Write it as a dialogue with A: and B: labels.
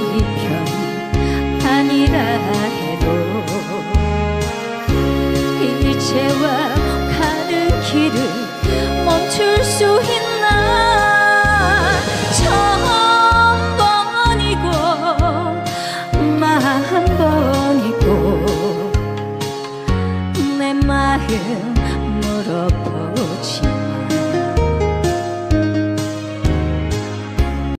A: 편 아니라 해도 그 이제와 가는 길을 멈출 수 있나? 처음 번이고 만 번이고 내 마음 물어